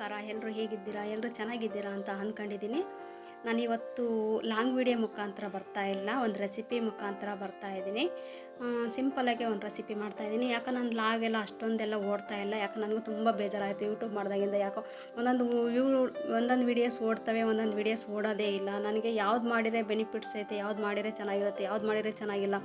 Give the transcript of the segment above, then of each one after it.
ನಮಸ್ಕಾರ ಎಲ್ಲರೂ ಹೇಗಿದ್ದೀರಾ ಎಲ್ಲರೂ ಚೆನ್ನಾಗಿದ್ದೀರಾ ಅಂತ ಅಂದ್ಕೊಂಡಿದ್ದೀನಿ. ನಾನು ಇವತ್ತು ಲಾಂಗ್ ವಿಡಿಯೋ ಮುಖಾಂತರ ಬರ್ತಾ ಇಲ್ಲ, ಒಂದು ರೆಸಿಪಿ ಮುಖಾಂತರ ಬರ್ತಾ ಇದ್ದೀನಿ. ಸಿಂಪಲಾಗೆ ಒಂದು ರೆಸಿಪಿ ಮಾಡ್ತಾ ಇದ್ದೀನಿ. ಯಾಕೆ ನಾನು ಲಾಗೆಲ್ಲ ಅಷ್ಟೊಂದೆಲ್ಲ ಓಡ್ತಾ ಇಲ್ಲ. ಯಾಕೆ ನನಗೂ ತುಂಬ ಬೇಜಾರಾಯಿತು ಯೂಟ್ಯೂಬ್ ಮಾಡಿದಾಗಿಂದ. ಯಾಕೋ ಒಂದೊಂದು ವ್ಯೂ, ಒಂದೊಂದು ವೀಡಿಯೋಸ್ ಓಡ್ತವೆ, ಒಂದೊಂದು ವೀಡಿಯೋಸ್ ಓಡೋದೇ ಇಲ್ಲ. ನನಗೆ ಯಾವ್ದು ಮಾಡಿದರೆ ಬೆನಿಫಿಟ್ಸ್ ಐತೆ, ಯಾವ್ದು ಮಾಡಿದರೆ ಚೆನ್ನಾಗಿರುತ್ತೆ, ಯಾವ್ದು ಮಾಡಿದರೆ ಚೆನ್ನಾಗಿಲ್ಲ,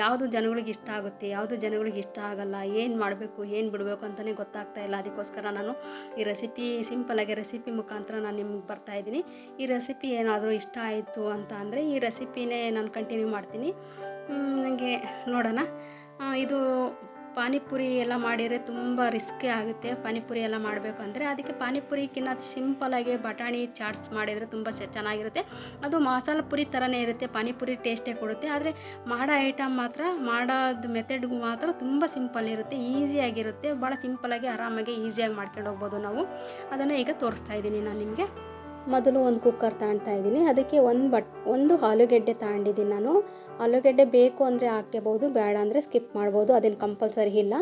ಯಾವುದು ಜನಗಳಿಗೆ ಇಷ್ಟ ಆಗುತ್ತೆ, ಯಾವುದು ಜನಗಳಿಗೆ ಇಷ್ಟ ಆಗಲ್ಲ, ಏನು ಮಾಡಬೇಕು, ಏನು ಬಿಡಬೇಕು ಅಂತಲೇ ಗೊತ್ತಾಗ್ತಾ ಇಲ್ಲ. ಅದಕ್ಕೋಸ್ಕರ ನಾನು ಈ ರೆಸಿಪಿ ಸಿಂಪಲಾಗಿ ರೆಸಿಪಿ ಮುಖಾಂತರ ನಾನು ನಿಮ್ಗೆ ಬರ್ತಾ ಇದ್ದೀನಿ. ಈ ರೆಸಿಪಿ ಏನಾದರೂ ಇಷ್ಟ ಆಯಿತು ಅಂತ ಅಂದರೆ ಈ ರೆಸಿಪಿನೇ ನಾನು ಕಂಟಿನ್ಯೂ ಮಾಡ್ತೀನಿ. ನನಗೆ ನೋಡೋಣ. ಇದು ಪಾನಿಪುರಿ ಎಲ್ಲ ಮಾಡಿದರೆ ತುಂಬ ರಿಸ್ಕೇ ಆಗುತ್ತೆ. ಪಾನಿಪುರಿ ಎಲ್ಲ ಮಾಡಬೇಕು ಅಂದರೆ ಅದಕ್ಕೆ ಪಾನಿಪುರಿಕ್ಕಿಂತ ಸಿಂಪಲಾಗಿ ಬಟಾಣಿ ಚಾಟ್ಸ್ ಮಾಡಿದರೆ ತುಂಬ ಚೆನ್ನಾಗಿರುತ್ತೆ. ಅದು ಮಸಾಲ ಪುರಿ ಥರನೇ ಇರುತ್ತೆ. ಪಾನಿಪುರಿ ಟೇಸ್ಟೇ ಕೊಡುತ್ತೆ. ಆದರೆ ಮಾಡೋ ಐಟಮ್ ಮಾತ್ರ, ಮಾಡೋದು ಮೆಥಡ್ಗೂ ಮಾತ್ರ ತುಂಬ ಸಿಂಪಲ್ ಇರುತ್ತೆ. ಈಸಿಯಾಗಿರುತ್ತೆ. ಭಾಳ ಸಿಂಪಲಾಗಿ ಆರಾಮಾಗಿ ಈಸಿಯಾಗಿ ಮಾಡ್ಕೊಂಡು ಹೋಗ್ಬೋದು ನಾವು. ಅದನ್ನು ಈಗ ತೋರಿಸ್ತಾ ಇದ್ದೀನಿ ನಾನು ನಿಮಗೆ. ಮೊದಲು ಒಂದು ಕುಕ್ಕರ್ ತಾಣ್ತಾ ಇದ್ದೀನಿ. ಅದಕ್ಕೆ ಒಂದು ಬಟ್, ಒಂದು ಆಲೂಗೆಡ್ಡೆ ತಾಂಡಿದ್ದೀನಿ ನಾನು. ಆಲೂಗೆಡ್ಡೆ ಬೇಕು ಅಂದರೆ ಹಾಕ್ಕೋಬೋದು ಬೇಡ ಅಂದರೆ ಸ್ಕಿಪ್ ಮಾಡ್ಬೋದು. ಅದೇನು ಕಂಪಲ್ಸರಿ ಇಲ್ಲ.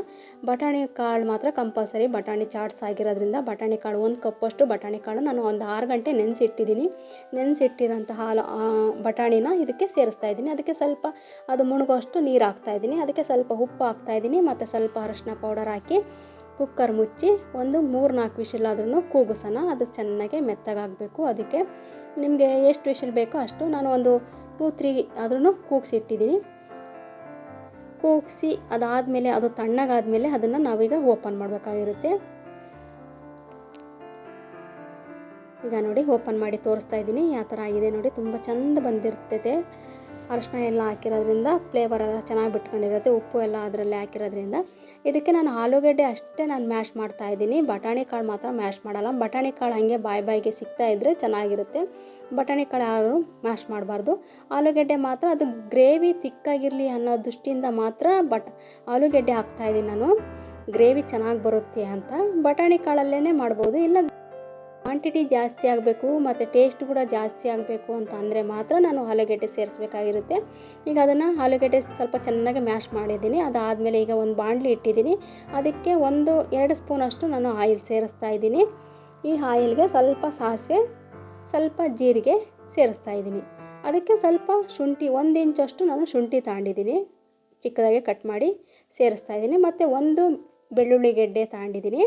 ಬಟಾಣಿ ಕಾಳು ಮಾತ್ರ ಕಂಪಲ್ಸರಿ. ಬಟಾಣಿ ಚಾಟ್ಸ್ ಆಗಿರೋದ್ರಿಂದ ಬಟಾಣಿ ಕಾಳು, ಒಂದು ಕಪ್ಪಷ್ಟು ಬಟಾಣಿ ಕಾಳು ನಾನು ಒಂದು ಆರು ಗಂಟೆ ನೆನೆಸಿಟ್ಟಿದ್ದೀನಿ. ನೆನೆಸಿಟ್ಟಿರೋಂಥ ಹಾಲು ಬಟಾಣಿನ ಇದಕ್ಕೆ ಸೇರಿಸ್ತಾ ಇದ್ದೀನಿ. ಅದಕ್ಕೆ ಸ್ವಲ್ಪ ಅದು ಮುಣಗೋಷ್ಟು ನೀರು ಹಾಕ್ತಾ ಇದ್ದೀನಿ. ಅದಕ್ಕೆ ಸ್ವಲ್ಪ ಉಪ್ಪು ಹಾಕ್ತಾ ಇದ್ದೀನಿ. ಮತ್ತು ಸ್ವಲ್ಪ ಅರಶಿನ ಪೌಡರ್ ಹಾಕಿ ಕುಕ್ಕರ್ ಮುಚ್ಚಿ ಒಂದು ಮೂರು ನಾಲ್ಕು ವಿಷಲ್ ಕೂಗಿಸೋಣ. ಅದು ಚೆನ್ನಾಗಿ ಮೆತ್ತಗಾಗಬೇಕು. ಅದಕ್ಕೆ ನಿಮಗೆ ಎಷ್ಟು ವಿಷಲ್ ಬೇಕೋ ಅಷ್ಟು ನಾನು ಒಂದು ಟೂ, ತ್ರೀ ಆದ್ರೂ ಕೂಗಿಸಿಟ್ಟಿದ್ದೀನಿ ಕೂಗಿಸಿ ಅದಾದಮೇಲೆ, ಅದು ತಣ್ಣಗಾದಮೇಲೆ ಅದನ್ನು ನಾವೀಗ ಓಪನ್ ಮಾಡಬೇಕಾಗಿರುತ್ತೆ. ಈಗ ನೋಡಿ, ಓಪನ್ ಮಾಡಿ ತೋರಿಸ್ತಾ ಇದ್ದೀನಿ. ಯಾವ ಥರ ಆಗಿದೆ ನೋಡಿ, ತುಂಬ ಚೆಂದ ಬಂದಿರ್ತೈತೆ. ಅರಶಿನ ಎಲ್ಲ ಹಾಕಿರೋದ್ರಿಂದ ಫ್ಲೇವರ್ ಎಲ್ಲ ಚೆನ್ನಾಗಿ ಬಿಟ್ಕೊಂಡಿರುತ್ತೆ, ಉಪ್ಪು ಎಲ್ಲ ಅದರಲ್ಲಿ ಹಾಕಿರೋದ್ರಿಂದ. ಇದಕ್ಕೆ ನಾನು ಆಲೂಗಡ್ಡೆ ಅಷ್ಟೇ ನಾನು ಮ್ಯಾಶ್ ಮಾಡ್ತಾ ಇದ್ದೀನಿ. ಬಟಾಣಿ ಕಾಳು ಮಾತ್ರ ಮ್ಯಾಶ್ ಮಾಡಲ್ಲ. ಬಟಾಣಿ ಕಾಳು ಹಾಗೆ ಬಾಯಿ ಬಾಯಿಗೆ ಸಿಗ್ತಾ ಇದ್ದರೆ ಚೆನ್ನಾಗಿರುತ್ತೆ. ಬಟಾಣಿ ಕಾಳು ಯಾರು ಮ್ಯಾಶ್ ಮಾಡಬಾರ್ದು. ಆಲೂಗಡ್ಡೆ ಮಾತ್ರ ಅದು ಗ್ರೇವಿ ತಿಕ್ಕಾಗಿರಲಿ ಅನ್ನೋ ದೃಷ್ಟಿಯಿಂದ ಮಾತ್ರ ಬಟ್ ಆಲೂಗಡ್ಡೆ ಹಾಕ್ತಾ ಇದ್ದೀನಿ ನಾನು. ಗ್ರೇವಿ ಚೆನ್ನಾಗಿ ಬರುತ್ತೆ ಅಂತ. ಬಟಾಣಿ ಕಾಳಲ್ಲೇ ಮಾಡ್ಬೋದು. ಇಲ್ಲ ಕ್ವಾಂಟಿಟಿ ಜಾಸ್ತಿ ಆಗಬೇಕು ಮತ್ತು ಟೇಸ್ಟ್ ಕೂಡ ಜಾಸ್ತಿ ಆಗಬೇಕು ಅಂತ ಅಂದರೆ ಮಾತ್ರ ನಾನು ಆಲೂಗೆಡ್ಡೆ ಸೇರಿಸ್ಬೇಕಾಗಿರುತ್ತೆ. ಈಗ ಅದನ್ನು ಆಲೂಗೆಡ್ಡೆ ಸ್ವಲ್ಪ ಚೆನ್ನಾಗಿ ಮ್ಯಾಶ್ ಮಾಡಿದ್ದೀನಿ. ಅದಾದಮೇಲೆ ಈಗ ಒಂದು ಬಾಣಲಿ ಇಟ್ಟಿದ್ದೀನಿ. ಅದಕ್ಕೆ ಒಂದು ಎರಡು ಸ್ಪೂನಷ್ಟು ನಾನು ಆಯಿಲ್ ಸೇರಿಸ್ತಾ ಇದ್ದೀನಿ. ಈ ಆಯಿಲ್ಗೆ ಸ್ವಲ್ಪ ಸಾಸಿವೆ, ಸ್ವಲ್ಪ ಜೀರಿಗೆ ಸೇರಿಸ್ತಾ ಇದ್ದೀನಿ. ಅದಕ್ಕೆ ಸ್ವಲ್ಪ ಶುಂಠಿ, ಒಂದು ಇಂಚಷ್ಟು ನಾನು ಶುಂಠಿ ತಗೊಂಡಿದ್ದೀನಿ ಚಿಕ್ಕದಾಗಿ ಕಟ್ ಮಾಡಿ ಸೇರಿಸ್ತಾ ಇದ್ದೀನಿ. ಮತ್ತು ಒಂದು ಬೆಳ್ಳುಳ್ಳಿ ಗೆಡ್ಡೆ ತಗೊಂಡಿದ್ದೀನಿ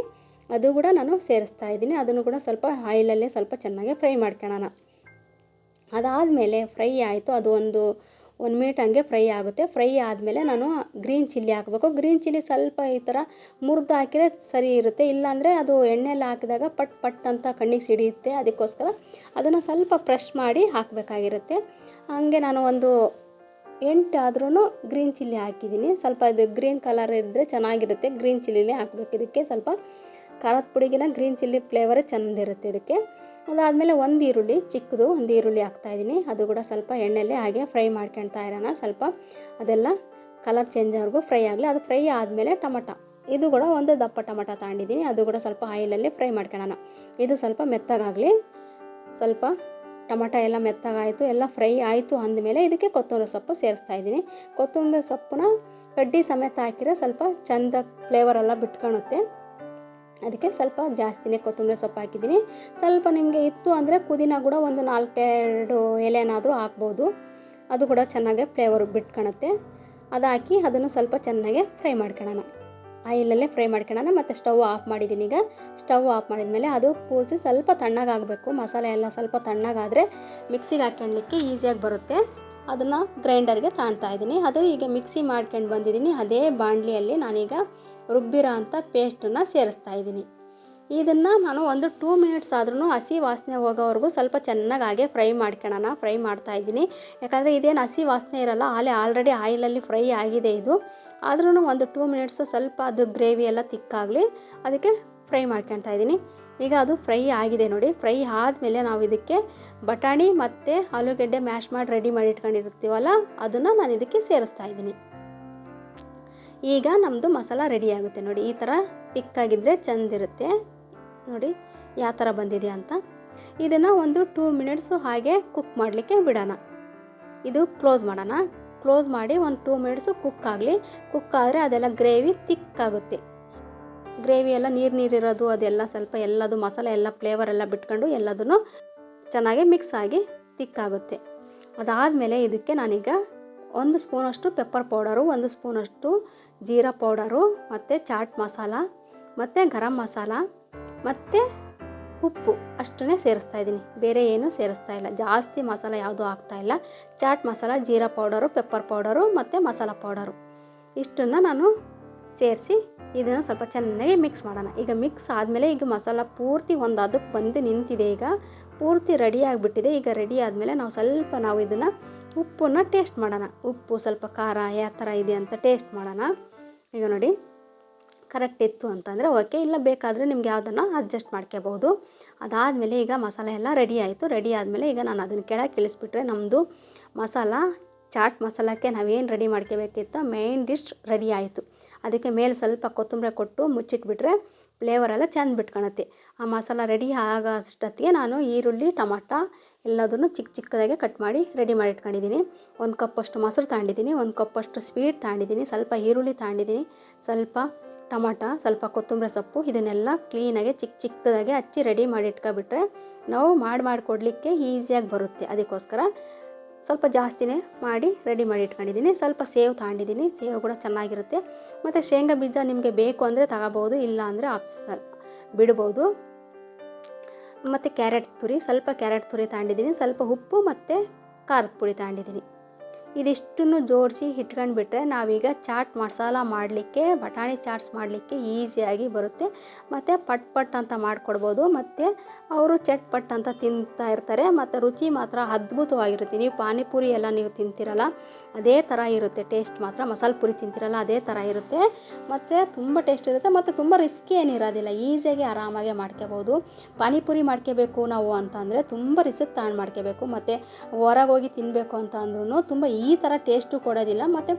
ಅದು ಕೂಡ ನಾನು ಸೇರಿಸ್ತಾ ಇದ್ದೀನಿ. ಅದನ್ನು ಕೂಡ ಸ್ವಲ್ಪ ಆಯಿಲಲ್ಲೇ ಸ್ವಲ್ಪ ಚೆನ್ನಾಗಿ ಫ್ರೈ ಮಾಡ್ಕೊಳ್ಳೋಣ. ಅದಾದಮೇಲೆ ಫ್ರೈ ಆಯಿತು. ಅದು ಒಂದು ಒಂದು ಮಿನಿಟ್ ಹಂಗೆ ಫ್ರೈ ಆಗುತ್ತೆ. ಫ್ರೈ ಆದಮೇಲೆ ನಾನು ಗ್ರೀನ್ ಚಿಲ್ಲಿ ಹಾಕಬೇಕು. ಗ್ರೀನ್ ಚಿಲ್ಲಿ ಸ್ವಲ್ಪ ಈ ಥರ ಮುರಿದು ಹಾಕಿದ್ರೆ ಸರಿ ಇರುತ್ತೆ. ಇಲ್ಲಾಂದರೆ ಅದು ಎಣ್ಣೆಯಲ್ಲಿ ಹಾಕಿದಾಗ ಪಟ್ ಪಟ್ ಅಂತ ಕಣ್ಣಿಗೆ ಸಿಡಿಯುತ್ತೆ. ಅದಕ್ಕೋಸ್ಕರ ಅದನ್ನು ಸ್ವಲ್ಪ ಫ್ರೆಶ್ ಮಾಡಿ ಹಾಕಬೇಕಾಗಿರುತ್ತೆ. ಹಾಗೆ ನಾನು ಒಂದು ಎಂಟು ಆದ್ರೂ ಗ್ರೀನ್ ಚಿಲ್ಲಿ ಹಾಕಿದ್ದೀನಿ. ಸ್ವಲ್ಪ ಇದು ಗ್ರೀನ್ ಕಲರ್ ಇದ್ದರೆ ಚೆನ್ನಾಗಿರುತ್ತೆ. ಗ್ರೀನ್ ಚಿಲ್ಲಿನೇ ಹಾಕ್ಬೇಕು. ಇದಕ್ಕೆ ಸ್ವಲ್ಪ ಖಾರದ ಪುಡಿಗಿನ ಗ್ರೀನ್ ಚಿಲ್ಲಿ ಫ್ಲೇವರ್ ಚೆಂದಿರುತ್ತೆ ಇದಕ್ಕೆ. ಅದಾದಮೇಲೆ ಒಂದು ಈರುಳ್ಳಿ, ಚಿಕ್ಕದು ಒಂದು ಈರುಳ್ಳಿ ಹಾಕ್ತಾಯಿದ್ದೀನಿ ಅದು ಕೂಡ ಸ್ವಲ್ಪ ಎಣ್ಣೆಯಲ್ಲಿ ಹಾಗೆ ಫ್ರೈ ಮಾಡ್ಕೊಳ್ತಾ ಇರೋಣ. ಸ್ವಲ್ಪ ಅದೆಲ್ಲ ಕಲರ್ ಚೇಂಜ್ ಆಗೋವರೆಗೂ ಫ್ರೈ ಆಗಲಿ. ಅದು ಫ್ರೈ ಆದಮೇಲೆ ಟೊಮಟ. ಇದು ಕೂಡ ಒಂದು ದಪ್ಪ ಟೊಮಟ ತಗೊಂಡಿದ್ದೀನಿ ಅದು ಕೂಡ ಸ್ವಲ್ಪ ಆಯಿಲಲ್ಲಿ ಫ್ರೈ ಮಾಡ್ಕೊಳ್ಳೋಣ. ಇದು ಸ್ವಲ್ಪ ಮೆತ್ತಗಾಗಲಿ. ಸ್ವಲ್ಪ ಟೊಮಟ ಎಲ್ಲ ಮೆತ್ತಗಾಯಿತು, ಎಲ್ಲ ಫ್ರೈ ಆಯಿತು ಅಂದಮೇಲೆ ಇದಕ್ಕೆ ಕೊತ್ತಂಬರಿ ಸೊಪ್ಪು ಸೇರಿಸ್ತಾ ಇದ್ದೀನಿ ಕೊತ್ತಂಬರಿ ಸೊಪ್ಪನ್ನ ಕಡ್ಡಿ ಸಮೇತ ಹಾಕಿದ್ರೆ ಸ್ವಲ್ಪ ಚಂದ ಫ್ಲೇವರೆಲ್ಲ ಬಿಟ್ಕೊಳುತ್ತೆ ಅದಕ್ಕೆ ಸ್ವಲ್ಪ ಜಾಸ್ತಿನೇ ಕೊತ್ತಂಬರಿ ಸೊಪ್ಪು ಹಾಕಿದ್ದೀನಿ. ಸ್ವಲ್ಪ ನಿಮಗೆ ಇತ್ತು ಅಂದರೆ ಪುದೀನ ಕೂಡ ಒಂದು ನಾಲ್ಕೆರಡು ಎಲೆನಾದರೂ ಹಾಕ್ಬೋದು. ಅದು ಕೂಡ ಚೆನ್ನಾಗೆ ಫ್ಲೇವರ್ ಬಿಟ್ಕೊಳುತ್ತೆ ಅದು ಹಾಕಿ ಅದನ್ನು ಸ್ವಲ್ಪ ಚೆನ್ನಾಗಿ ಫ್ರೈ ಮಾಡ್ಕೊಳ್ಳೋಣ. ಆಯಿಲಲ್ಲೇ ಫ್ರೈ ಮಾಡ್ಕೊಳ್ಳೋಣ. ಮತ್ತು ಸ್ಟವ್ ಆಫ್ ಮಾಡಿದ್ದೀನಿ ಈಗ. ಸ್ಟವ್ ಆಫ್ ಮಾಡಿದ್ಮೇಲೆ ಅದು ಪೂರ್ತಿ ಸ್ವಲ್ಪ ತಣ್ಣಗಾಗಬೇಕು ಮಸಾಲೆ ಎಲ್ಲ ಸ್ವಲ್ಪ ತಣ್ಣಗಾದರೆ ಮಿಕ್ಸಿಗೆ ಹಾಕ್ಕೊಳ್ಳಿಕ್ಕೆ ಈಸಿಯಾಗಿ ಬರುತ್ತೆ. ಅದನ್ನು ಗ್ರೈಂಡರ್ಗೆ ತಾಣ್ತಾ ಇದ್ದೀನಿ. ಅದು ಈಗ ಮಿಕ್ಸಿ ಮಾಡ್ಕೊಂಡು ಬಂದಿದ್ದೀನಿ. ಅದೇ ಬಾಣಲಿಯಲ್ಲಿ ನಾನೀಗ ರುಬ್ಬಿರೋ ಅಂಥ ಪೇಸ್ಟನ್ನು ಸೇರಿಸ್ತಾ ಇದ್ದೀನಿ. ಇದನ್ನು ನಾನು ಒಂದು ಟೂ ಮಿನಿಟ್ಸ್ ಆದ್ರೂ ಹಸಿ ವಾಸನೆ ಹೋಗೋವರೆಗೂ ಸ್ವಲ್ಪ ಚೆನ್ನಾಗಿ ಹಾಗೆ ಫ್ರೈ ಮಾಡ್ಕೊಳ್ಳೋಣ. ಫ್ರೈ ಮಾಡ್ತಾ ಇದ್ದೀನಿ. ಯಾಕಂದರೆ ಇದೇನು ಹಸಿ ವಾಸನೆ ಇರಲ್ಲ, ಆಲೆ ಆಲ್ರೆಡಿ ಆಯಿಲಲ್ಲಿ ಫ್ರೈ ಆಗಿದೆ ಇದು. ಆದ್ರೂ ಒಂದು ಟೂ ಮಿನಿಟ್ಸು ಸ್ವಲ್ಪ ಅದು ಗ್ರೇವಿ ಎಲ್ಲ ತಿಕ್ಕಾಗಲಿ ಅದಕ್ಕೆ ಫ್ರೈ ಮಾಡ್ಕೊಳ್ತಾ ಇದ್ದೀನಿ. ಈಗ ಅದು ಫ್ರೈ ಆಗಿದೆ ನೋಡಿ. ಫ್ರೈ ಆದಮೇಲೆ ನಾವು ಇದಕ್ಕೆ ಬಟಾಣಿ ಮತ್ತು ಆಲೂಗೆಡ್ಡೆ ಮ್ಯಾಶ್ ಮಾಡಿ ರೆಡಿ ಮಾಡಿ ಇಟ್ಕೊಂಡಿರ್ತೀವಲ್ಲ ಅದನ್ನು ನಾನು ಇದಕ್ಕೆ ಸೇರಿಸ್ತಾ ಇದ್ದೀನಿ. ಈಗ ನಮ್ಮದು ಮಸಾಲ ರೆಡಿ ಆಗುತ್ತೆ ನೋಡಿ, ಈ ಥರ ತಿಕ್ಕಾಗಿದ್ದರೆ ಚೆಂದಿರುತ್ತೆ ನೋಡಿ ಯಾವ ಥರ ಬಂದಿದೆ ಅಂತ. ಇದನ್ನು ಒಂದು ಟೂ ಮಿನಿಟ್ಸು ಹಾಗೆ ಕುಕ್ ಮಾಡಲಿಕ್ಕೆ ಬಿಡೋಣ. ಇದು ಕ್ಲೋಸ್ ಮಾಡೋಣ. ಕ್ಲೋಸ್ ಮಾಡಿ ಒಂದು ಟೂ ಮಿನಿಟ್ಸು ಕುಕ್ ಆಗಲಿ. ಕುಕ್ ಆದರೆ ಅದೆಲ್ಲ ಗ್ರೇವಿ ತಿಕ್ಕಾಗುತ್ತೆ ಗ್ರೇವಿ ಎಲ್ಲ ನೀರು ನೀರಿರೋದು ಅದೆಲ್ಲ ಸ್ವಲ್ಪ ಎಲ್ಲದು ಮಸಾಲೆ, ಎಲ್ಲ ಫ್ಲೇವರ್ ಎಲ್ಲ ಬಿಟ್ಕೊಂಡು ಎಲ್ಲದನ್ನು ಚೆನ್ನಾಗಿ ಮಿಕ್ಸ್ ಆಗಿ ತಿಕ್ಕಾಗುತ್ತೆ ಅದಾದಮೇಲೆ ಇದಕ್ಕೆ ನಾನೀಗ ಒಂದು ಸ್ಪೂನಷ್ಟು ಪೆಪ್ಪರ್ ಪೌಡರು ಒಂದು ಸ್ಪೂನಷ್ಟು ಜೀರಾ ಪೌಡರು ಮತ್ತು ಚಾಟ್ ಮಸಾಲ ಮತ್ತು ಗರಂ ಮಸಾಲ ಮತ್ತು ಉಪ್ಪು ಅಷ್ಟನ್ನೇ ಸೇರಿಸ್ತಾ ಇದ್ದೀನಿ. ಬೇರೆ ಏನೂ ಸೇರಿಸ್ತಾ ಇಲ್ಲ. ಜಾಸ್ತಿ ಮಸಾಲ ಯಾವುದೂ ಹಾಕ್ತಾಯಿಲ್ಲ ಚಾಟ್ ಮಸಾಲ ಜೀರಾ ಪೌಡರು ಪೆಪ್ಪರ್ ಪೌಡರು ಮತ್ತು ಮಸಾಲ ಪೌಡರು ಇಷ್ಟನ್ನು ನಾನು ಸೇರಿಸಿ ಇದನ್ನು ಸ್ವಲ್ಪ ಚೆನ್ನಾಗಿ ಮಿಕ್ಸ್ ಮಾಡೋಣ. ಈಗ ಮಿಕ್ಸ್ ಆದಮೇಲೆ ಈಗ ಮಸಾಲ ಪೂರ್ತಿ ಒಂದು ಅದಕ್ಕೆ ಬಂದು ನಿಂತಿದೆ ಈಗ. ಪೂರ್ತಿ ರೆಡಿ ಆಗಿಬಿಟ್ಟಿದೆ. ಈಗ ರೆಡಿ ಆದಮೇಲೆ ನಾವು ಸ್ವಲ್ಪ ನಾವು ಇದನ್ನು ಉಪ್ಪನ್ನು ಟೇಸ್ಟ್ ಮಾಡೋಣ. ಉಪ್ಪು ಸ್ವಲ್ಪ ಖಾರ ಯಾವ ಥರ ಇದೆ ಅಂತ ಟೇಸ್ಟ್ ಮಾಡೋಣ. ಈಗ ನೋಡಿ ಕರೆಕ್ಟ್ ಇತ್ತು ಅಂತಂದರೆ ಓಕೆ, ಇಲ್ಲ ಬೇಕಾದರೆ ನಿಮ್ಗೆ ಯಾವುದನ್ನು ಅಡ್ಜಸ್ಟ್ ಮಾಡ್ಕೋಬಹುದು. ಅದಾದಮೇಲೆ ಈಗ ಮಸಾಲೆ ಎಲ್ಲ ರೆಡಿ ಆಯಿತು. ರೆಡಿ ಆದಮೇಲೆ ಈಗ ನಾನು ಅದನ್ನು ಕೆಳಗೆ ಇಳಿಸ್ಬಿಟ್ರೆ ನಮ್ಮದು ಮಸಾಲ, ಚಾಟ್ ಮಸಾಲಕ್ಕೆ ನಾವೇನು ರೆಡಿ ಮಾಡ್ಕೋಬೇಕಿತ್ತು ಮೇನ್ ಡಿಶ್ ರೆಡಿ ಆಯಿತು. ಅದಕ್ಕೆ ಮೇಲೆ ಸ್ವಲ್ಪ ಕೊತ್ತಂಬರಿ ಕೊಟ್ಟು ಮುಚ್ಚಿಟ್ಬಿಟ್ರೆ ಫ್ಲೇವರೆಲ್ಲ ಚೆಂದ ಬಿಟ್ಕೊಳತ್ತೆ ಆ ಮಸಾಲ ರೆಡಿ ಆಗೋ ಅಷ್ಟೊತ್ತಿಗೆ ನಾನು ಈರುಳ್ಳಿ, ಟೊಮಾಟ ಎಲ್ಲದನ್ನು ಚಿಕ್ಕ ಚಿಕ್ಕದಾಗೆ ಕಟ್ ಮಾಡಿ ರೆಡಿ ಮಾಡಿ ಇಟ್ಕೊಂಡಿದ್ದೀನಿ. ಒಂದು ಕಪ್ಪಷ್ಟು ಮೊಸರು ತಗೊಂಡಿದ್ದೀನಿ ಒಂದು ಕಪ್ಪಷ್ಟು ಸ್ವೀಟ್ ತಗೊಂಡಿದ್ದೀನಿ ಸ್ವಲ್ಪ ಈರುಳ್ಳಿ ತಗೊಂಡಿದ್ದೀನಿ ಸ್ವಲ್ಪ ಟೊಮಾಟ, ಸ್ವಲ್ಪ ಕೊತ್ತಂಬರಿ ಸೊಪ್ಪು ಇದನ್ನೆಲ್ಲ ಕ್ಲೀನಾಗಿ ಚಿಕ್ಕ ಚಿಕ್ಕದಾಗಿ ಹಚ್ಚಿ ರೆಡಿ ಮಾಡಿ ಇಟ್ಕೊಬಿಟ್ರೆ ನಾವು ಮಾಡಿ ಮಾಡಿಕೊಡ್ಲಿಕ್ಕೆ ಈಸಿಯಾಗಿ ಬರುತ್ತೆ. ಅದಕ್ಕೋಸ್ಕರ ಸ್ವಲ್ಪ ಜಾಸ್ತಿನೇ ಮಾಡಿ ರೆಡಿ ಮಾಡಿ ಇಟ್ಕೊಂಡಿದ್ದೀನಿ. ಸ್ವಲ್ಪ ಸೇವ್ ತಗೊಂಡಿದ್ದೀನಿ ಸೇವ್ ಕೂಡ ಚೆನ್ನಾಗಿರುತ್ತೆ. ಮತ್ತು ಶೇಂಗಾ ಬೀಜ ನಿಮಗೆ ಬೇಕು ಅಂದರೆ ತಗೋಬೋದು, ಇಲ್ಲ ಅಂದರೆ ಆಪ್ಷನಲ್ ಬಿಡ್ಬೋದು. ಮತ್ತು ಕ್ಯಾರೆಟ್ ತುರಿ ಸ್ವಲ್ಪ ಕ್ಯಾರೆಟ್ ತುರಿ ತಗೊಂಡಿದ್ದೀನಿ ಸ್ವಲ್ಪ ಉಪ್ಪು ಮತ್ತು ಖಾರದ ಪುಡಿ ತಗೊಂಡಿದ್ದೀನಿ ಇದಿಷ್ಟನ್ನು ಜೋಡಿಸಿ ಇಟ್ಕೊಂಡ್ಬಿಟ್ರೆ ನಾವೀಗ ಚಾಟ್ ಮಸಾಲ ಮಾಡಲಿಕ್ಕೆ, ಬಟಾಣಿ ಚಾಟ್ಸ್ ಮಾಡಲಿಕ್ಕೆ ಈಸಿಯಾಗಿ ಬರುತ್ತೆ. ಮತ್ತು ಪಟ್ ಪಟ್ ಅಂತ ಮಾಡಿಕೊಡ್ಬೋದು. ಮತ್ತು ಅವರು ಚಟ್ ಪಟ್ ಅಂತ ತಿಂತಾ ಇರ್ತಾರೆ. ಮತ್ತು ರುಚಿ ಮಾತ್ರ ಅದ್ಭುತವಾಗಿರುತ್ತೆ. ನೀವು ಪಾನಿಪುರಿ ಎಲ್ಲ ನೀವು ತಿಂತಿರಲ್ಲ, ಅದೇ ಥರ ಇರುತ್ತೆ. ಟೇಸ್ಟ್ ಮಾತ್ರ ಮಸಾಲೆ ಪುರಿ ತಿಂತಿರಲ್ಲ, ಅದೇ ಥರ ಇರುತ್ತೆ. ಮತ್ತು ತುಂಬ ಟೇಸ್ಟ್ ಇರುತ್ತೆ. ಮತ್ತು ತುಂಬ ರಿಸ್ಕಿ ಏನಿರೋದಿಲ್ಲ. ಈಸಿಯಾಗಿ ಆರಾಮಾಗಿ ಮಾಡ್ಕೋಬೋದು. ಪಾನಿಪುರಿ ಮಾಡ್ಕೋಬೇಕು ನಾವು ಅಂತಂದರೆ ತುಂಬ ರಿಸ್ಕ್ ತಗೊಂಡು ಮಾಡ್ಕೋಬೇಕು. ಮತ್ತು ಹೊರಗೆ ಹೋಗಿ ತಿನ್ನಬೇಕು ಅಂತ ಅಂದ್ರೂ ತುಂಬ ಈ ಥರ ಟೇಸ್ಟು ಕೊಡೋದಿಲ್ಲ. ಮತ್ತು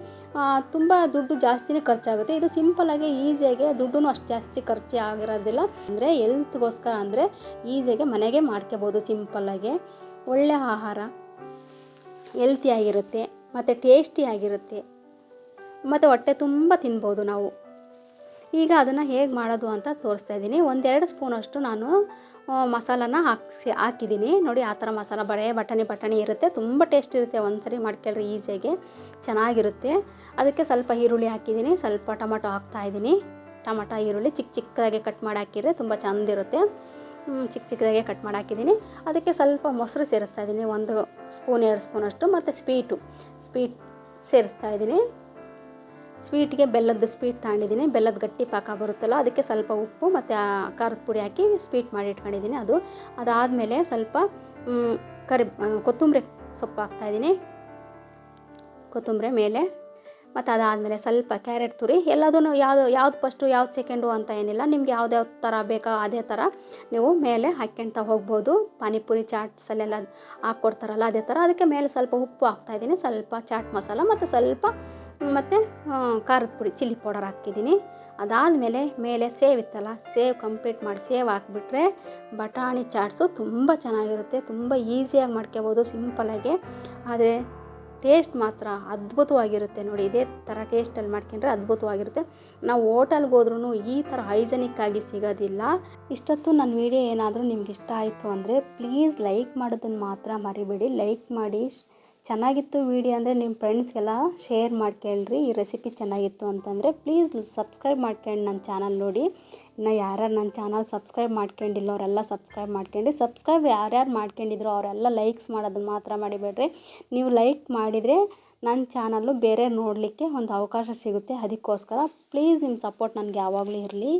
ತುಂಬ ದುಡ್ಡು ಜಾಸ್ತಿನೇ ಖರ್ಚಾಗುತ್ತೆ. ಇದು ಸಿಂಪಲಾಗಿ ಈಸಿಯಾಗಿ ದುಡ್ಡು ಅಷ್ಟು ಜಾಸ್ತಿ ಖರ್ಚು ಆಗಿರೋದಿಲ್ಲ. ಅಂದರೆ ಎಲ್ತ್ಗೋಸ್ಕರ ಅಂದರೆ ಈಸಿಯಾಗಿ ಮನೆಗೆ ಮಾಡ್ಕೋಬೋದು ಸಿಂಪಲ್ಲಾಗಿ ಒಳ್ಳೆಯ ಆಹಾರ, ಹೆಲ್ತಿಯಾಗಿರುತ್ತೆ, ಮತ್ತು ಟೇಸ್ಟಿಯಾಗಿರುತ್ತೆ. ಮತ್ತು ಹೊಟ್ಟೆ ತುಂಬ ತಿನ್ಬೋದು ನಾವು. ಈಗ ಅದನ್ನು ಹೇಗೆ ಮಾಡೋದು ಅಂತ ತೋರಿಸ್ತಾ ಇದ್ದೀನಿ. ಒಂದೆರಡು ಸ್ಪೂನಷ್ಟು ನಾನು ಮಸಾಲನ ಹಾಕ್ಸಿ, ಹಾಕಿದ್ದೀನಿ. ನೋಡಿ, ಆ ಥರ ಮಸಾಲ ಬರೇ ಬಟಾಣಿ ಬಟಾಣಿ ಇರುತ್ತೆ. ತುಂಬ ಟೇಸ್ಟ್ ಇರುತ್ತೆ. ಒಂದ್ಸರಿ ಮಾಡ್ಕೊಳ್ರಿ ಈಸಿಯಾಗಿ ಚೆನ್ನಾಗಿರುತ್ತೆ. ಅದಕ್ಕೆ ಸ್ವಲ್ಪ ಈರುಳ್ಳಿ ಹಾಕಿದ್ದೀನಿ. ಸ್ವಲ್ಪ ಟೊಮಟೊ ಹಾಕ್ತಾಯಿದ್ದೀನಿ ಟೊಮೊಟೊ, ಈರುಳ್ಳಿ ಚಿಕ್ಕ ಚಿಕ್ಕದಾಗಿ ಕಟ್ ಮಾಡಿ ಹಾಕಿದರೆ ತುಂಬ ಚೆಂದಿರುತ್ತೆ ಚಿಕ್ಕ ಚಿಕ್ಕದಾಗೆ ಕಟ್ ಮಾಡಿ ಹಾಕಿದ್ದೀನಿ. ಅದಕ್ಕೆ ಸ್ವಲ್ಪ ಮೊಸರು ಸೇರಿಸ್ತಾ ಇದ್ದೀನಿ. ಒಂದು ಸ್ಪೂನ್, ಎರಡು ಸ್ಪೂನಷ್ಟು ಮತ್ತು ಸ್ವೀಟು, ಸ್ವೀಟ್ ಸೇರಿಸ್ತಾ ಇದ್ದೀನಿ. ಸ್ವೀಟ್ಗೆ ಬೆಲ್ಲದ ಸ್ವೀಟ್ ತಗೊಂಡಿದ್ದೀನಿ. ಬೆಲ್ಲದ ಗಟ್ಟಿ ಪಾಕ ಬರುತ್ತಲ್ಲ, ಅದಕ್ಕೆ ಸ್ವಲ್ಪ ಉಪ್ಪು ಮತ್ತು ಖಾರದ ಪುಡಿ ಹಾಕಿ ಸ್ವೀಟ್ ಮಾಡಿ ಇಟ್ಕೊಂಡಿದ್ದೀನಿ ಅದು. ಅದಾದಮೇಲೆ ಸ್ವಲ್ಪ ಕರಿ ಕೊತ್ತಂಬರಿ ಸೊಪ್ಪು ಹಾಕ್ತಾಯಿದ್ದೀನಿ ಕೊತ್ತಂಬರಿ ಮೇಲೆ. ಮತ್ತು ಅದಾದಮೇಲೆ ಸ್ವಲ್ಪ ಕ್ಯಾರೆಟ್ ತುರಿ. ಎಲ್ಲದೂ ಯಾವುದು, ಯಾವ್ದು ಫಸ್ಟು ಯಾವ್ದು ಸೆಕೆಂಡು ಅಂತ ಏನಿಲ್ಲ. ನಿಮ್ಗೆ ಯಾವ್ದ್ಯಾವ ಯಾವ್ದು ಥರ ಬೇಕೋ ಅದೇ ಥರ ನೀವು ಮೇಲೆ ಹಾಕ್ಕೊಳ್ತಾ ಹೋಗ್ಬೋದು. ಪಾನಿಪುರಿ ಚಾಟ್ಸಲ್ಲೆಲ್ಲ ಹಾಕ್ಕೊಡ್ತಾರಲ್ಲ ಅದೇ ಥರ ಅದಕ್ಕೆ ಮೇಲೆ ಸ್ವಲ್ಪ ಉಪ್ಪು ಹಾಕ್ತಾಯಿದ್ದೀನಿ ಸ್ವಲ್ಪ ಚಾಟ್ ಮಸಾಲ ಮತ್ತು ಸ್ವಲ್ಪ ಮತ್ತು ಖಾರದ ಪುಡಿ, ಚಿಲ್ಲಿ ಪೌಡರ್ ಹಾಕಿದ್ದೀನಿ. ಅದಾದಮೇಲೆ ಮೇಲೆ ಸೇವ್ ಇತ್ತಲ್ಲ, ಸೇವ್ ಕಂಪ್ಲೀಟ್ ಮಾಡಿ ಸೇವ್ ಹಾಕಿಬಿಟ್ರೆ ಬಟಾಣಿ ಚಾಟ್ಸು ತುಂಬ ಚೆನ್ನಾಗಿರುತ್ತೆ, ತುಂಬ ಈಸಿಯಾಗಿ ಮಾಡ್ಕೋಬೋದು ಸಿಂಪಲಾಗಿ ಆದರೆ ಟೇಸ್ಟ್ ಮಾತ್ರ ಅದ್ಭುತವಾಗಿರುತ್ತೆ ನೋಡಿ, ಇದೇ ಥರ ಟೇಸ್ಟಲ್ಲಿ ಮಾಡ್ಕೊಂಡ್ರೆ ಅದ್ಭುತವಾಗಿರುತ್ತೆ. ನಾವು ಹೋಟೆಲ್ಗೆ ಹೋದ್ರೂ ಈ ಥರ ಹೈಜೆನಿಕ್ ಆಗಿ ಸಿಗೋದಿಲ್ಲ. ಇಷ್ಟೊತ್ತು ನನ್ನ ವಿಡಿಯೋ ಏನಾದರೂ ನಿಮ್ಗೆ ಇಷ್ಟ ಆಯಿತು ಅಂದರೆ, ಪ್ಲೀಸ್ ಲೈಕ್ ಮಾಡೋದನ್ನು ಮಾತ್ರ ಮರಿಬೇಡಿ. ಲೈಕ್ ಮಾಡಿ ಚೆನ್ನಾಗಿತ್ತು ವೀಡಿಯೋ ಅಂದರೆ ನಿಮ್ಮ ಫ್ರೆಂಡ್ಸ್ಗೆಲ್ಲ ಶೇರ್ ಮಾಡ್ಕೊಳ್ರಿ. ಈ ರೆಸಿಪಿ ಚೆನ್ನಾಗಿತ್ತು ಅಂತಂದರೆ ಪ್ಲೀಸ್ ಸಬ್ಸ್ಕ್ರೈಬ್ ಮಾಡ್ಕೊಂಡು ನನ್ನ ಚಾನಲ್ ನೋಡಿ. ಇನ್ನು ಯಾರ್ಯಾರು ನನ್ನ ಚಾನಲ್ ಸಬ್ಸ್ಕ್ರೈಬ್ ಮಾಡ್ಕೊಂಡಿಲ್ಲ, ಅವರೆಲ್ಲ ಸಬ್ಸ್ಕ್ರೈಬ್ ಮಾಡ್ಕೊಂಡು ಸಬ್ಸ್ಕ್ರೈಬ್ ಯಾರ್ಯಾರು ಮಾಡ್ಕೊಂಡಿದ್ರು, ಅವರೆಲ್ಲ ಲೈಕ್ಸ್ ಮಾಡೋದನ್ನು ಮಾತ್ರ ಮಾಡಿಬೇಡ್ರಿ. ನೀವು ಲೈಕ್ ಮಾಡಿದರೆ ನನ್ನ ಚಾನಲ್ಲು ಬೇರೆ ನೋಡಲಿಕ್ಕೆ ಒಂದು ಅವಕಾಶ ಸಿಗುತ್ತೆ. ಅದಕ್ಕೋಸ್ಕರ ಪ್ಲೀಸ್ ನಿಮ್ಮ ಸಪೋರ್ಟ್ ನನಗೆ ಯಾವಾಗಲೂ ಇರಲಿ.